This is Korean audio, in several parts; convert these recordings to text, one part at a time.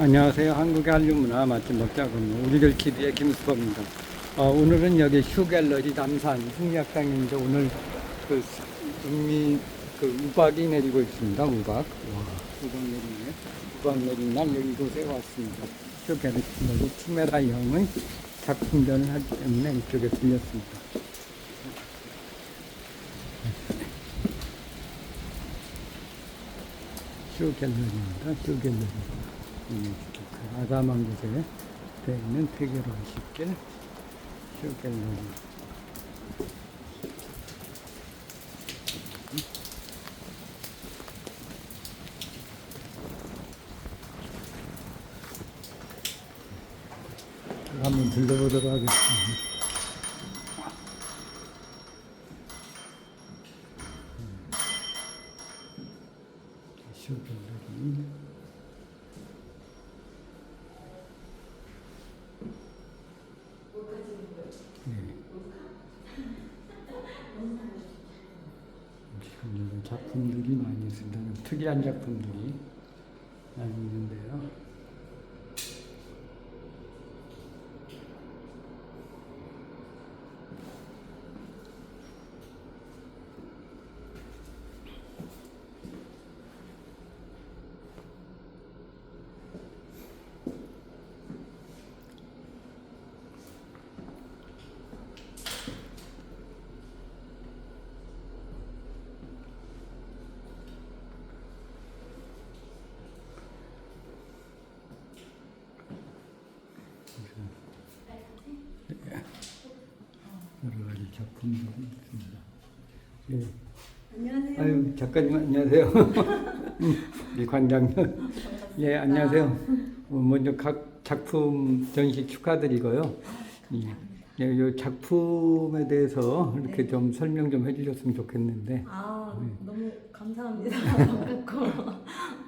안녕하세요. 한국의 한류문화 맛집 먹자군 우리들 TV의 김수범입니다. 어, 오늘은 여기 휴갤러리 남산 승리학당인데 오늘 그 음미 그 우박이 내리고 있습니다. 우박. 와, 우박 내리네. 우박 내린 날 여기 이곳에 왔습니다. 휴갤러리 투메라 형의 작품전을 하기 때문에 이쪽에 들렸습니다. 휴갤러리입니다. 휴갤러리. 음, 그 아담한 곳에 되어 있는 태계로 쉽게 휴갤러리. 한번 들러보도록 하겠습니다. 휴갤러리. 네. 지금 여기 작품들이 많이 있습니다. 특이한 작품들이 많이 있는데요. 여러 작품들이 있습니다. 예. 안녕하세요. 아유 작가님 안녕하세요. 우리 관장님. 예 안녕하세요. 어, 먼저 각 작품 전시 축하드리고요. 예. 예, 이 작품에 대해서 이렇게 네. 좀 설명 좀 해주셨으면 좋겠는데. 아 네. 너무 감사합니다. 반갑고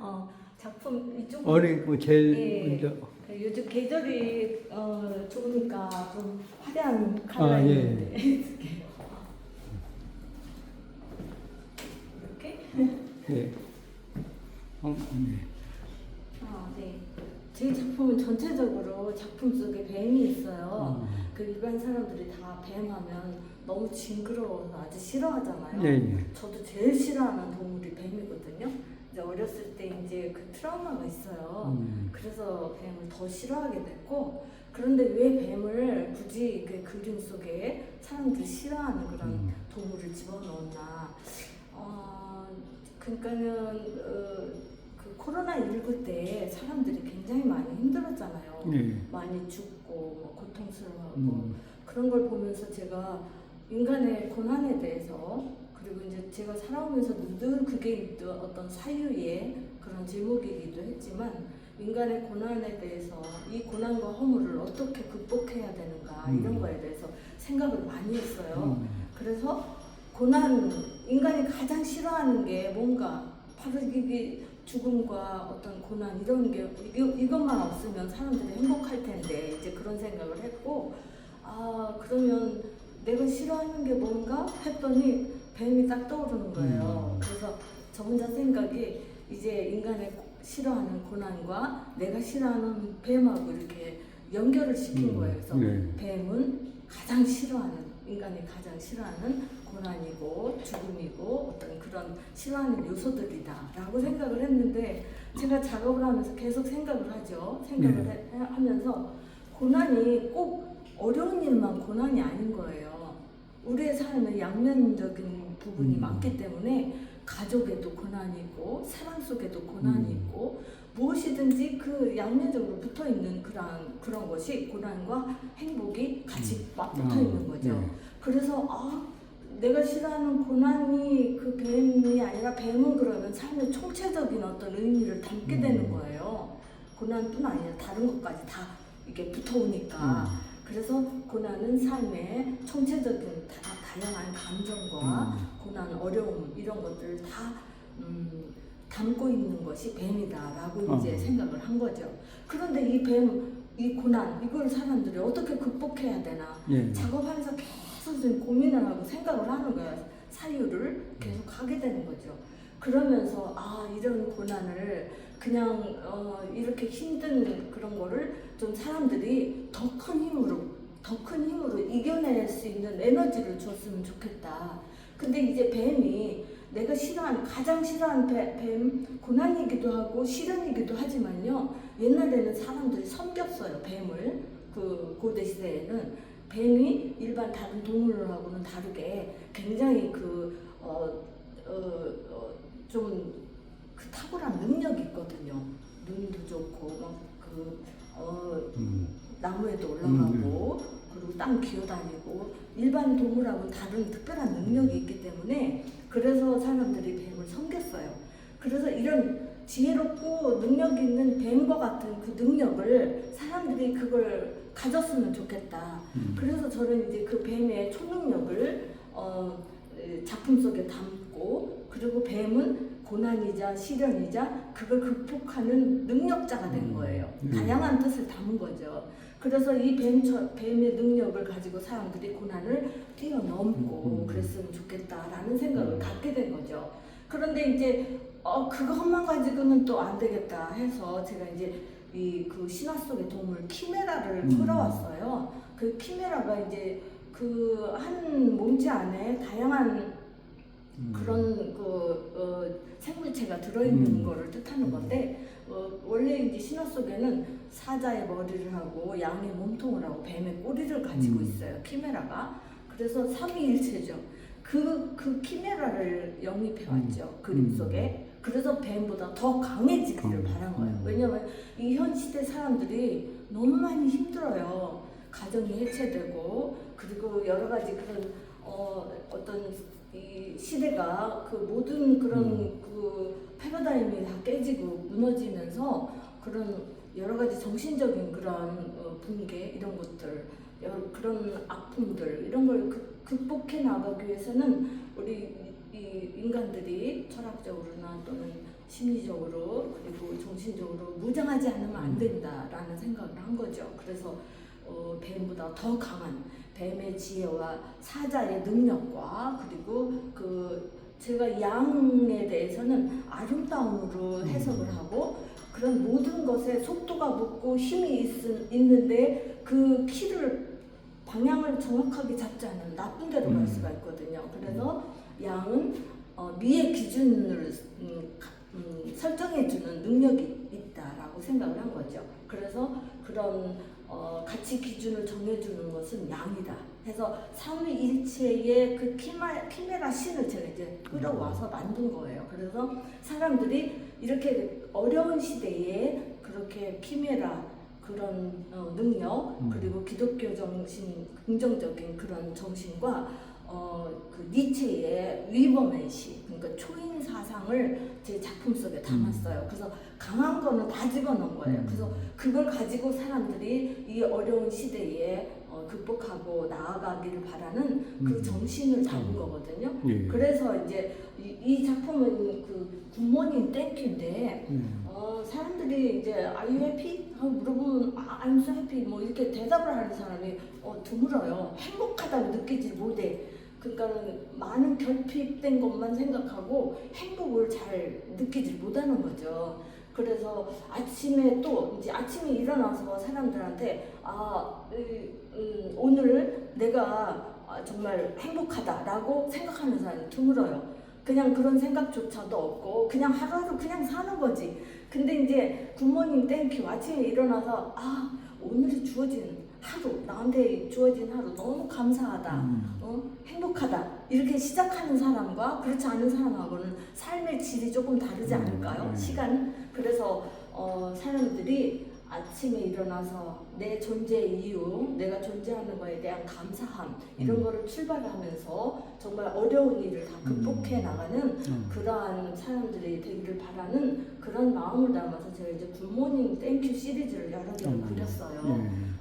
어, 작품 이쪽 어느 뭐 제일 예. 먼저 그 요즘 계절이 어, 좋으니까 좀 화려한 아, 컬러인데 이렇 게 예. 어, 네. 아, 네. 제 작품은 전체적으로 작품 속에 뱀이 있어요. 어. 그 일반 사람들이 다 뱀하면 너무 징그러워서 아주 싫어하잖아요. 예, 예. 저도 제일 싫어하는 동물이 뱀이거든요. 이제 어렸을 때 이제 그 트라우마가 있어요. 음. 그래서 뱀을 더 싫어하게 됐고 그런데 왜 뱀을 굳이 그 그림 속에 사람들이 싫어하는 그런 음. 동물을 집어넣었나? 어, 그러니까는 어, 그 코로나 19때 사람들이 굉장히 많이 힘들었잖아요. 예. 많이 죽고 뭐 고통스러워하고 음. 그런 걸 보면서 제가 인간의 고난에 대해서 그리고 이제 제가 살아오면서 늘 그게 또 어떤 사유의 그런 제목이기도 했지만 인간의 고난에 대해서 이 고난과 허물을 어떻게 극복해야 되는가 이런 음. 거에 대해서 생각을 많이 했어요. 음. 그래서 고난 인간이 가장 싫어하는 게 뭔가 바로 이게 죽음과 어떤 고난 이런 게 이것만 없으면 사람들이 행복할 텐데 이제 그런 생각을 했고 아 그러면 내가 싫어하는 게 뭔가 했더니 뱀이 딱 떠오르는 거예요. 음. 그래서 저 혼자 생각이 이제 인간의 싫어하는 고난과 내가 싫어하는 뱀하고 이렇게 연결을 시킨 음. 거예요. 그래서 네. 뱀은 가장 싫어하는 인간이 가장 싫어하는 고난이고 죽음이고 어떤 그런 싫어하는 요소들이다라고 생각을 했는데 제가 작업을 하면서 계속 생각을 하죠. 생각을 네. 해- 하면서 고난이 꼭 어려운 일만 고난이 아닌 거예요. 우리의 삶에 양면적인 부분이 음. 많기 때문에 가족에도 고난이 있고 사랑 속에도 고난이 음. 있고 무엇이든지 그 양면적으로 붙어 있는 그런 그런 것이 고난과 행복이 같이 막 붙어 있는 거죠. 네. 그래서 아 내가 싫어하는 고난이 그 뱀이 아니라 뱀은 그러면 삶의 총체적인 어떤 의미를 담게 음. 되는 거예요. 고난뿐 아니라 다른 것까지 다 이게 붙어오니까. 음. 그래서 고난은 삶의 총체적인 다, 다양한 감정과 음. 고난, 어려움 이런 것들을 다 음, 담고 있는 것이 뱀이다라고 어. 이제 생각을 한 거죠. 그런데 이 뱀, 이 고난 이걸 사람들이 어떻게 극복해야 되나 예. 작업하면서 계속 좀 고민을 하고 생각을 하는 거예요. 사유를 계속 하게 되는 거죠. 그러면서 아 이런 고난을 그냥 어, 이렇게 힘든 그런 거를 좀 사람들이 더 큰 힘으로 더 큰 힘으로 이겨낼 수 있는 에너지를 줬으면 좋겠다. 근데 이제 뱀이 내가 싫어하는 가장 싫어하는 뱀, 뱀 고난이기도 하고 시련이기도 하지만요 옛날에는 사람들이 섬겼어요 뱀을 그 고대 시대에는 뱀이 일반 다른 동물하고는 다르게 굉장히 그, 어, 그어어 좀 그 탁월한 능력이 있거든요 눈도 좋고 막 그 어, 음. 나무에도 올라가고 그리고 땅 기어다니고 일반 동물하고는 다른 특별한 능력이 있기 때문에 그래서 사람들이 뱀을 섬겼어요. 그래서 이런 지혜롭고 능력 있는 뱀과 같은 그 능력을 사람들이 그걸 가졌으면 좋겠다. 음. 그래서 저는 이제 그 뱀의 초능력을 어, 에, 작품 속에 담고 그리고 뱀은 고난이자 시련이자 그걸 극복하는 능력자가 된 음. 거예요. 음. 다양한 뜻을 담은 거죠. 그래서 이 뱀, 뱀의 능력을 가지고 사람들이 고난을 뛰어넘고 음. 그랬으면 좋겠다라는 생각을 음. 갖게 된 거죠. 그런데 이제 어, 그것만 가지고는 또 안 되겠다 해서 제가 이제 이 그 신화 속의 동물 키메라를 음. 끌어왔어요. 그 키메라가 이제 그 한 몸체 안에 다양한 음. 그런 그 어, 생물체가 들어있는 음. 거를 뜻하는 건데 어, 원래 이제 신화 속에는 사자의 머리를 하고 양의 몸통을 하고 뱀의 꼬리를 가지고 음. 있어요 키메라가 그래서 삼위일체죠 그, 그 키메라를 영입해 왔죠 그림 음. 속에 그래서 뱀보다 더 강해지기를 강해. 바란 거예요 음. 왜냐면 이 현 시대 사람들이 너무 많이 힘들어요 가정이 해체되고 그리고 여러 가지 그런 어, 어떤 이 시대가 그 모든 그런 음. 그 패러다임이 다 깨지고 무너지면서 그런 여러 가지 정신적인 그런 어, 붕괴 이런 것들 여러 그런 아픔들 이런 걸 극- 극복해 나가기 위해서는 우리 이 인간들이 철학적으로나 또는 심리적으로 그리고 정신적으로 무장하지 않으면 안 된다라는 생각을 한 거죠. 그래서 어, 뱀보다 더 강한 뱀의 지혜와 사자의 능력과 그리고 그 제가 양에 대해서는 아름다움으로 해석을 하고 그런 모든 것에 속도가 붙고 힘이 있, 있는데 그 키를 방향을 정확하게 잡지 않으면 나쁜 데로 갈 음. 수가 있거든요. 그래서 양은 어, 미의 기준을 음, 가- 음, 설정해주는 능력이 있다라고 생각을 한 거죠. 그래서 그런 어, 가치 기준을 정해주는 것은 양이다. 해서 삼위일체의 그 키마, 키메라 신을 제가 이제 끌어와서 만든 거예요. 그래서 사람들이 이렇게 어려운 시대에 그렇게 키메라 그런 어, 능력 음. 그리고 기독교 정신 긍정적인 그런 정신과 어, 그 니체의 위버맨시 그러니까 초인 사상을 제 작품 속에 담았어요. 그래서 강한 거는 다 집어넣은 거예요. 음. 그래서 그걸 가지고 사람들이 이 어려운 시대에 어, 극복하고 나아가기를 바라는 그 음. 정신을 담은 음. 거거든요. 예. 그래서 이제 이, 이 작품은 그 굿모닝 땡큐인데 예. 어, 사람들이 이제 Are you happy? 하고 물어보면 아, I'm so happy 뭐 이렇게 대답을 하는 사람이 어, 드물어요. 행복하다고 느끼지 못해. 그러니까는 많은 결핍된 것만 생각하고 행복을 잘 느끼지 못하는 거죠. 그래서 아침에 또 이제 아침에 일어나서 사람들한테 아 이, 음, 오늘 내가 아, 정말 행복하다라고 생각하는 사람이 드물어요. 그냥 그런 생각조차도 없고 그냥 하루하루 그냥 사는 거지. 근데 이제 굿모닝 땡큐 아침에 일어나서 아 오늘이 주어진 하루 나한테 주어진 하루 너무 감사하다. 음. 어? 행복하다 이렇게 시작하는 사람과 그렇지 않은 사람하고는 삶의 질이 조금 다르지 음, 않을까요? 네. 시간 그래서 어, 사람들이 아침에 일어나서 내 존재 이유, 내가 존재하는 거에 대한 감사함 이런 음. 거를 출발하면서 정말 어려운 일을 다 극복해 음. 나가는 음. 그러한 사람들이 되기를 바라는 그런 마음을 담아서 제가 이제 굿모닝 땡큐 시리즈를 여러 개를 음. 그렸어요. 예.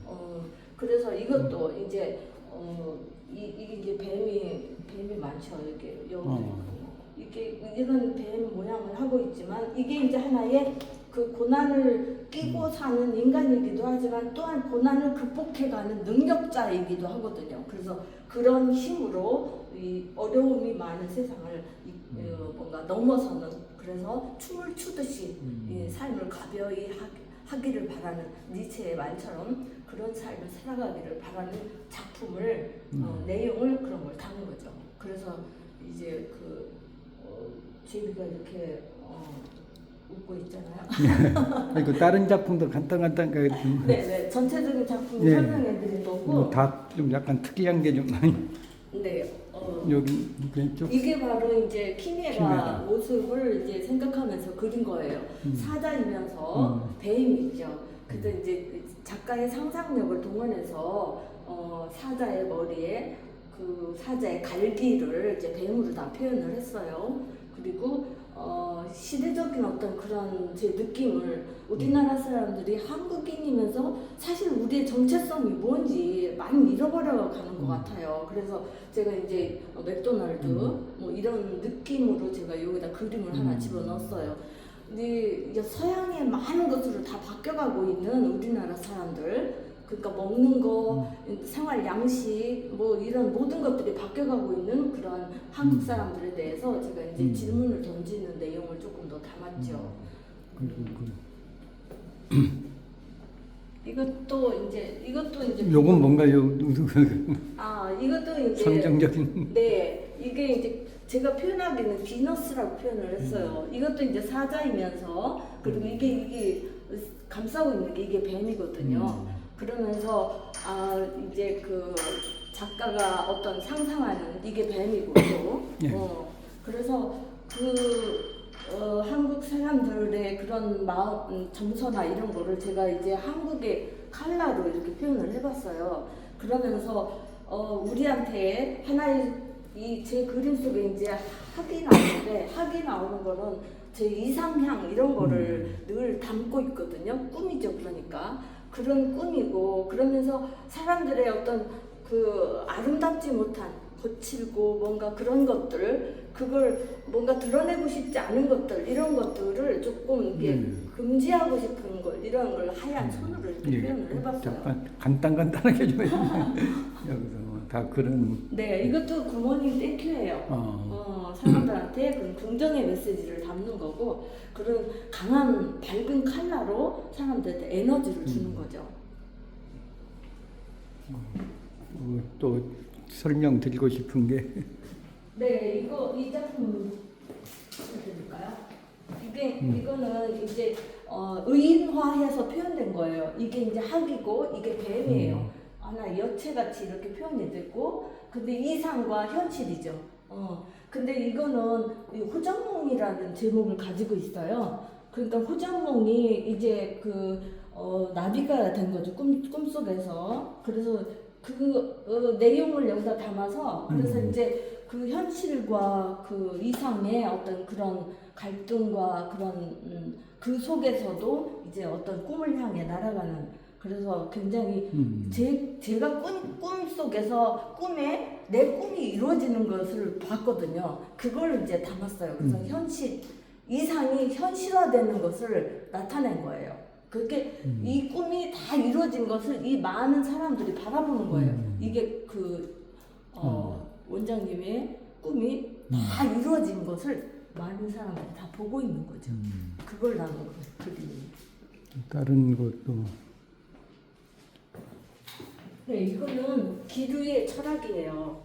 어, 그래서 이것도 이제 어, 이, 이게 이제 뱀이 뱀이 많죠. 이게 여기 어. 이게 이런 뱀 모양을 하고 있지만 이게 이제 하나의 그 고난을 끼고 사는 인간이기도 하지만 또한 고난을 극복해가는 능력자이기도 하거든요. 그래서 그런 힘으로 이 어려움이 많은 세상을 이, 어, 뭔가 넘어서는 그래서 춤을 추듯이 이 삶을 가벼이 하, 하기를 바라는 니체의 말처럼 그런 삶을 살아가기를 바라는 작품을 어, 내용을 그런 걸 담은 거죠. 그래서 이제 그 어, 제비가 이렇게 어, 웃고 있잖아요. 그리고 다른 작품도 간단간단 그 네, 네. 전체적인 작품 예. 설명해 드린 거고. 뭐 다 좀 약간 특이한 게 좀 많이 네. 어, 여기 왼쪽 이게 바로 이제 키미가 키메라. 모습을 이제 생각하면서 그린 거예요. 음. 사자이면서 음. 배임이죠. 그래서 이제 작가의 상상력을 동원해서 어, 사자의 머리에 그 사자의 갈기를 이제 뱀으로 다 표현을 했어요. 그리고 어, 시대적인 어떤 그런 제 느낌을 우리나라 사람들이 한국인이면서 사실 우리의 정체성이 뭔지 많이 잃어버려 가는 것 음. 같아요. 그래서 제가 이제 어, 맥도날드 뭐 이런 느낌으로 제가 여기다 그림을 하나 음. 집어넣었어요. 근데 이제 서양의 많은 것으로 다 바뀌어가고 있는 우리나라 사람들, 그러니까 먹는 거, 생활 양식, 뭐 이런 모든 것들이 바뀌어가고 있는 그런 한국 음. 사람들에 대해서 제가 이제 음. 질문을 던지는 내용을 조금 더 담았죠. 그리고 그 이것도 이제 이것도 이제 요건 뭔가요? 아 이것도 이제 상징적인 네, 이게 이제 제가 표현하기는 비너스라고 표현을 했어요. 이것도 이제 사자이면서 그리고 이게 이게 감싸고 있는 게 이게 뱀이거든요. 그러면서 아 이제 그 작가가 어떤 상상하는 이게 뱀이고 또 예. 어, 그래서 그 어, 한국 사람들의 그런 마음 음, 정서나 이런 거를 제가 이제 한국의 칼라로 이렇게 표현을 해봤어요. 그러면서 어, 우리한테 하나의 이 제 그림 속에 이제 학이 나오는데 학이 나오는 거는 제 이상향 이런 거를 늘 담고 있거든요. 꿈이죠, 그러니까 그런 꿈이고 그러면서 사람들의 어떤 그 아름답지 못한 거칠고 뭔가 그런 것들 그걸 뭔가 드러내고 싶지 않은 것들 이런 것들을 조금 이게 음. 금지하고 싶은 걸 이런 걸 하얀 손으로 이렇게 예, 표현을 해봤어요. 잠깐 간단간단하게 좀 해주세요. 뭐다 그런 네, 이것도 굿모닝 땡큐예요. 어, 어, 사람들한테 그런 긍정의 메시지를 담는 거고 그런 강한 밝은 컬러로 사람들한테 에너지를 주는 음. 거죠. 어, 또 설명드리고 싶은 게 네, 이거 이 작품 보여드릴까요? 이게 음. 이거는 이제 어, 의인화해서 표현된 거예요. 이게 이제 학이고 이게 뱀이에요. 음. 하나 여체같이 이렇게 표현이 됐고, 근데 이상과 현실이죠. 어, 근데 이거는 이 호정몽이라는 제목을 가지고 있어요. 그러니까 호정몽이 이제 그 어, 나비가 된 거죠. 꿈 꿈속에서. 그래서 그 어, 내용을 여기다 담아서 그래서 음. 이제 그 현실과 그 이상의 어떤 그런 갈등과 그런 음, 그 속에서도 이제 어떤 꿈을 향해 날아가는 그래서 굉장히 음, 제, 제가 꿈, 꿈 속에서 꿈에 내 꿈이 이루어지는 것을 봤거든요. 그걸 이제 담았어요. 그래서 음. 현실, 이상이 현실화되는 것을 나타낸 거예요. 그게 음. 이 꿈이 다 이루어진 것을 이 많은 사람들이 바라보는 거예요. 음. 이게 그, 어, 원장님의 꿈이 다 음. 이루어진 것을 많은 사람들이 다 보고 있는 거죠. 음, 그걸 나눈 거 그림이. 다른 것도 네, 이거는 기류의 철학이에요.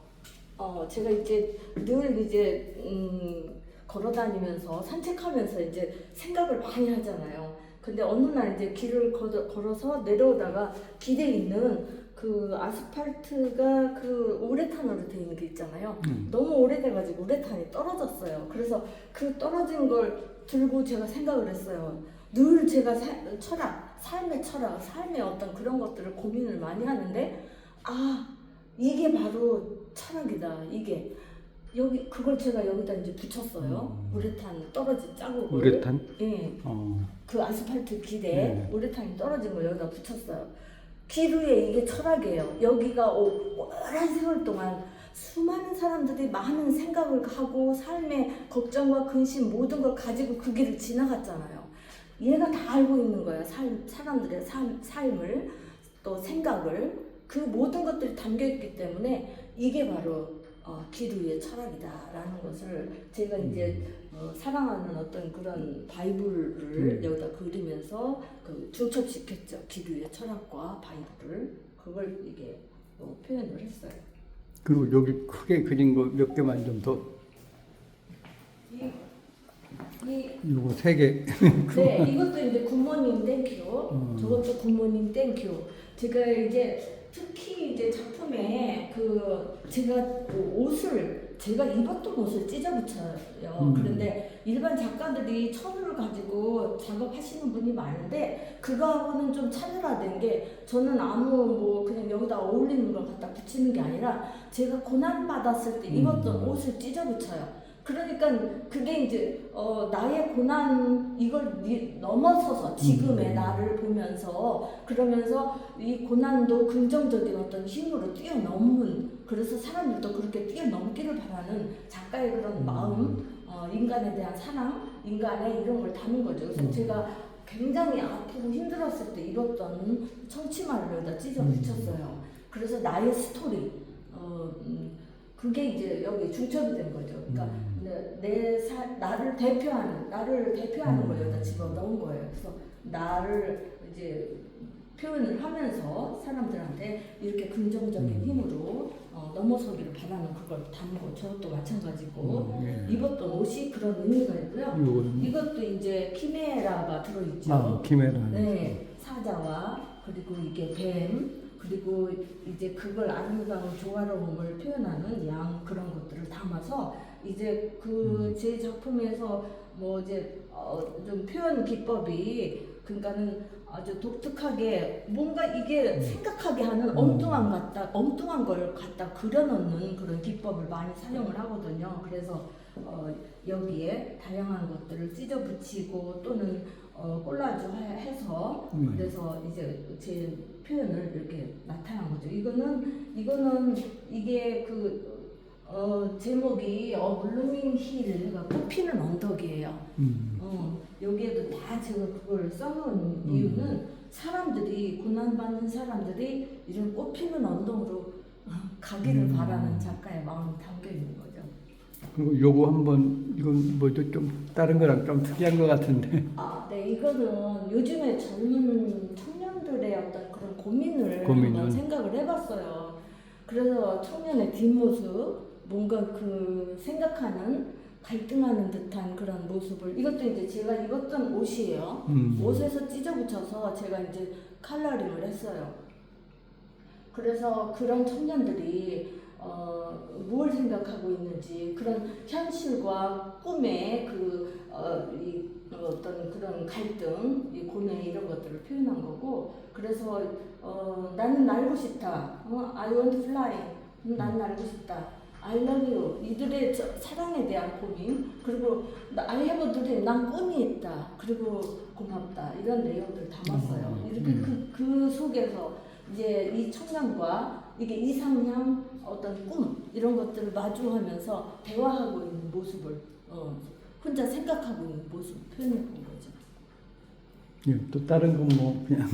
어, 제가 이제 늘 이제 음, 걸어다니면서 산책하면서 이제 생각을 많이 하잖아요. 근데 어느 날 이제 길을 걸어, 걸어 서 내려오다가 길에 있는 그 아스팔트가 그 우레탄으로 되어 있는 게 있잖아요. 음. 너무 오래돼가지고 우레탄이 떨어졌어요. 그래서 그 떨어진 걸 들고 제가 생각을 했어요. 늘 제가 사- 철학, 삶의 철학, 삶의 어떤 그런 것들을 고민을 많이 하는데, 아, 이게 바로 철학이다. 이게. 여기, 그걸 제가 여기다 이제 붙였어요. 음. 우레탄 떨어진 자국을. 우레탄 예. 어, 그 아스팔트 길에 네. 우레탄이 떨어진 걸 여기다 붙였어요. 길 위에 이게 철학이에요. 여기가 오- 오랜 세월 동안 수많은 사람들이 많은 생각을 하고 삶의 걱정과 근심 모든 걸 가지고 그 길을 지나갔잖아요. 얘가 다 알고 있는 거예요. 삶, 사람들의 삶, 삶을 또 생각을 그 모든 것들이 담겨 있기 때문에 이게 바로 어, 기루의 철학이다라는 것을 제가 이제 어, 사랑하는 어떤 그런 바이블을 음. 여기다 그리면서 그 중첩시켰죠. 기루의 철학과 바이블을 그걸 이게 어, 표현을 했어요. 그리고 여기 크게 그린 거 몇 개만 좀 더. 이, 이 요거 세 개. 네, 이것도 이제 굿모닝 땡큐. 음. 저것도 굿모닝 땡큐. 제가 이제 특히 이제 작품에 그 제가 그 옷을 제가 입었던 옷을 찢어붙여요. 음. 그런데 일반 작가들이 천을 가지고 작업하시는 분이 많은데 그거하고는 좀 차별화된 게 저는 아무 뭐 그냥 여기다 어울리는 걸 갖다 붙이는 게 아니라 제가 고난 받았을 때 입었던 음. 옷을 찢어붙여요. 그러니까 그게 이제 어, 나의 고난 이걸 니- 넘어서서 지금의 음. 나를 보면서 그러면서 이 고난도 긍정적인 어떤 힘으로 뛰어넘는 그래서 사람들도 그렇게 뛰어넘기를 바라는 작가의 그런 음. 마음 어, 인간에 대한 사랑 인간의 이런 걸 담은 거죠. 그래서 음. 제가 굉장히 아프고 힘들었을 때 청치마를 여기다 찢어 음. 붙였어요. 그래서 나의 스토리 어, 음, 그게 이제 여기 중첩이 된 거죠. 그러니까 음. 내, 내 사, 나를 대표하는 나를 대표하는 음. 걸 여기다 집어 넣은 거예요. 그래서 나를 이제 표현을 하면서 사람들한테 이렇게 긍정적인 음. 힘으로 어, 넘어서기를 바라는 그걸 담고 저것도 마찬가지고 음, 예. 입었던 옷이 그런 의미가 있고요. 요거는 이것도 이제 키메라가 들어있죠. 아 키메라. 네, 사자와 그리고 이게 뱀 그리고 이제 그걸 아름다운 조화로움을 표현하는 양 그런 것들을 담아서 이제 그 제 작품에서 뭐 이제 어, 좀 표현 기법이 그러니까는 아주 독특하게 뭔가 이게 생각하게 하는 엉뚱한 갖다 엉뚱한 걸 갖다 그려놓는 그런 기법을 많이 사용을 하거든요. 그래서 어, 여기에 다양한 것들을 찢어 붙이고 또는 어, 콜라주 해- 해서 음. 그래서 이제 제 표현을 이렇게 나타난 거죠. 이거는 이거는 이게 그 어, 제목이 어, 블루밍 힐 해가 꽃피는 언덕이에요. 음. 어, 여기에도 다 제가 그걸 써놓은 음. 이유는 사람들이 고난받는 사람들이 이런 꽃피는 언덕으로 어, 가기를 음. 바라는 작가의 마음이 담겨 있는 거죠. 그리고 요거 한번 이건 뭐죠 좀 다른 거랑 좀 특이한 것 같은데. 아, 네, 이거는 요즘에 젊은 청년들의 어떤 그런 고민을 고민을. 한번 생각을 해봤어요. 그래서 청년의 뒷모습, 뭔가 그 생각하는 갈등하는 듯한 그런 모습을 이것도 이제 제가 입었던 옷이에요. 음. 옷에서 찢어 붙여서 제가 이제 칼라링을 했어요. 그래서 그런 청년들이 어, 뭘 생각하고 있는지 그런 현실과 꿈의 그 어, 이, 어떤 그런 갈등, 이 고뇌 이런 것들을 표현한 거고 그래서 어, 나는 날고 싶다. 어, I want to fly. 음, 난 날고 싶다. I love you. 이들의 저, 사랑에 대한 고민 그리고 나- I have a dream. 난 꿈이 있다. 그리고 고맙다. 이런 내용들을 담았어요. 음, 이렇게 음. 그, 그 속에서 이제 이 청년과 이게 이상향 어떤 꿈 이런 것들을 마주하면서 대화하고 있는 모습을 어, 혼자 생각하고 있는 모습을 표현해 본 거죠. 예, 또 다른 건 뭐 그냥.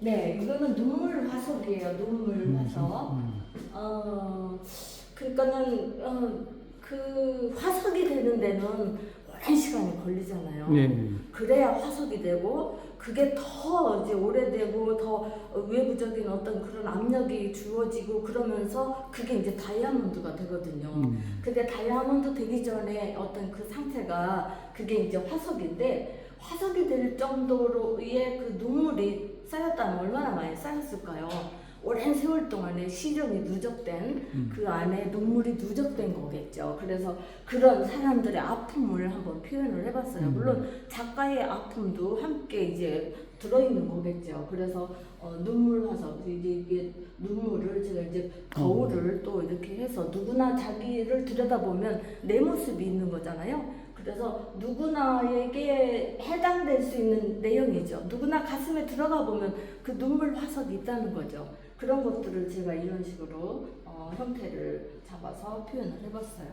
네, 이거는 눈물 화석이에요. 눈물 화석. 음. 어, 그러니까는 어, 그 화석이 되는 데는 오랜 시간이 걸리잖아요. 네. 그래야 화석이 되고 그게 더 이제 오래되고 더 외부적인 어떤 그런 압력이 주어지고 그러면서 그게 이제 다이아몬드가 되거든요. 음. 근데 다이아몬드 되기 전에 어떤 그 상태가 그게 이제 화석인데 화석이 될 정도로의 그 눈물이 쌓였다면 얼마나 많이 쌓였을까요? 오랜 세월 동안에 시련이 누적된 음. 그 안에 눈물이 누적된 거겠죠. 그래서 그런 사람들의 아픔을 한번 표현을 해봤어요. 음. 물론 작가의 아픔도 함께 이제 들어있는 거겠죠. 그래서 어, 눈물 화석 이제 이게 눈물을 제가 이제 거울을 또 이렇게 해서 누구나 자기를 들여다보면 내 모습이 있는 거잖아요. 그래서 누구나에게 해당될 수 있는 내용이죠. 누구나 가슴에 들어가 보면 그 눈물 화석이 있다는 거죠. 그런 것들을 제가 이런 식으로 어, 형태를 잡아서 표현을 해봤어요.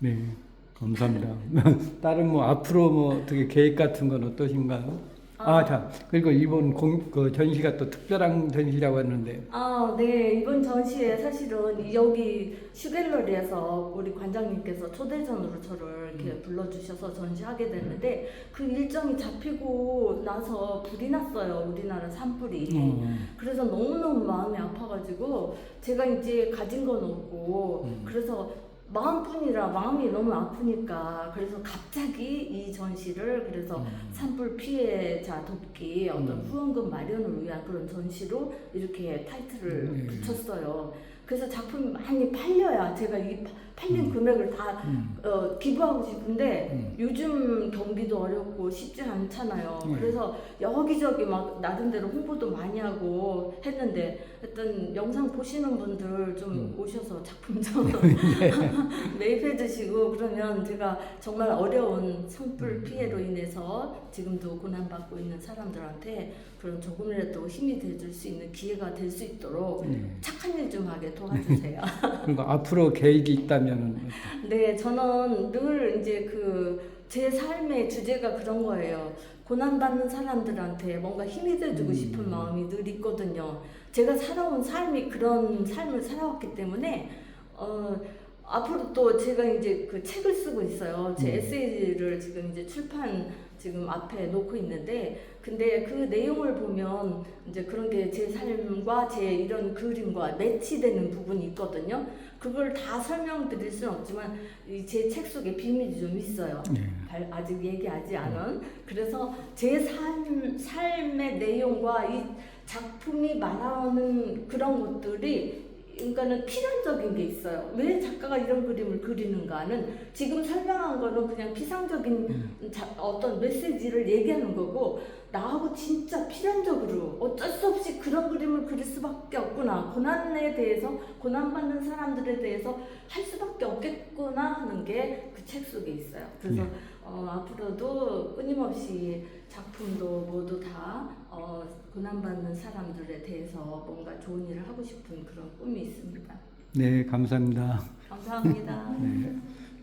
네. 감사합니다. 다른 뭐 앞으로 뭐 어떻게 계획 같은 건 어떠신가요? 아, 자 그리고 이번 공, 그 전시가 또 특별한 전시라고 했는데 아, 네. 이번 전시에 사실은 여기 슈갤러리에서 우리 관장님께서 초대전으로 저를 이렇게 불러주셔서 전시하게 됐는데 그 일정이 잡히고 나서 불이 났어요. 우리나라 산불이. 어, 그래서 너무너무 마음이 아파가지고 제가 이제 가진 건 없고 음. 그래서 마음뿐이라 마음이 너무 아프니까 그래서 갑자기 이 전시를 그래서 산불 피해자 돕기 어떤 음. 후원금 마련을 위한 그런 전시로 이렇게 타이틀을 네. 붙였어요. 그래서 작품이 많이 팔려야 제가 이 파- 팔린 음. 금액을 다 음. 어, 기부하고 싶은데 음. 요즘 경기도 어렵고 쉽지 않잖아요. 네. 그래서 여기저기 막 나름대로 홍보도 많이 하고 했는데 하여튼 영상 보시는 분들 좀 음. 오셔서 작품 좀 네. 매입해 주시고 그러면 제가 정말 어려운 산불 음. 피해로 인해서 지금도 고난받고 있는 사람들한테 그런 조금이라도 힘이 돼줄 수 있는 기회가 될 수 있도록 네. 착한 일 좀 하게 도와주세요. 그리고 앞으로 계획이 있다면 은 네, 저는 늘 이제 그 제 삶의 주제가 그런 거예요. 고난받는 사람들한테 뭔가 힘이 돼주고 음. 싶은 마음이 늘 있거든요. 제가 살아온 삶이 그런 삶을 살아왔기 때문에, 어, 앞으로 또 제가 이제 그 책을 쓰고 있어요. 제 음. 에세이를 지금 이제 출판 지금 앞에 놓고 있는데, 근데 그 내용을 보면 이제 그런 게 제 삶과 제 이런 그림과 매치되는 부분이 있거든요. 그걸 다 설명드릴 수는 없지만 제 책 속에 비밀이 좀 있어요. 네. 발- 아직 얘기하지 않은 그래서 제 삶, 삶의 내용과 이 작품이 말하는 그런 것들이 그러니까는 필연적인 게 있어요. 왜 작가가 이런 그림을 그리는가는 지금 설명한 거는 그냥 피상적인 자- 어떤 메시지를 얘기하는 거고 나하고 진짜 필연적으로 어쩔 수 없이 그런 그림을 그릴 수밖에 없구나 고난에 대해서 고난받는 사람들에 대해서 할 수밖에 없겠구나 하는 게 그 책 속에 있어요. 그래서 네. 어, 앞으로도 끊임없이 작품도 모두 다 어, 고난받는 사람들에 대해서 뭔가 좋은 일을 하고 싶은 그런 꿈이 있습니다. 네, 감사합니다. 감사합니다. 네.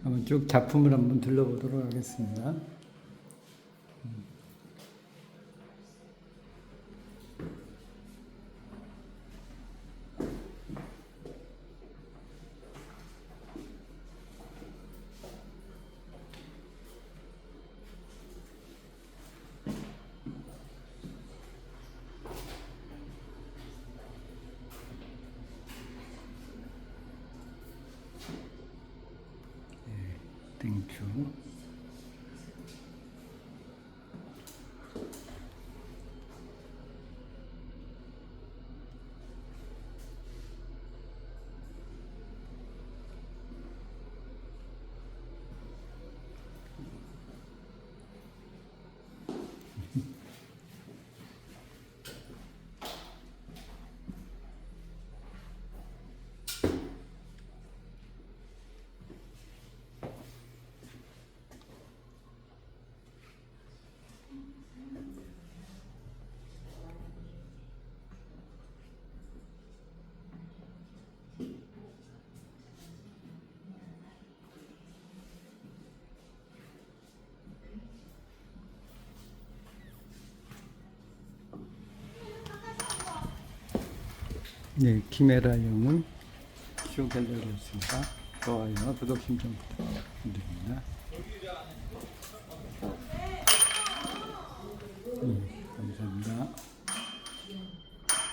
한번 쭉 작품을 한번 들러보도록 하겠습니다. 땡큐. 네, 키메라 영웅 쇼 갤러리였습니다. 좋아요, 구독 신청 부탁드립니다.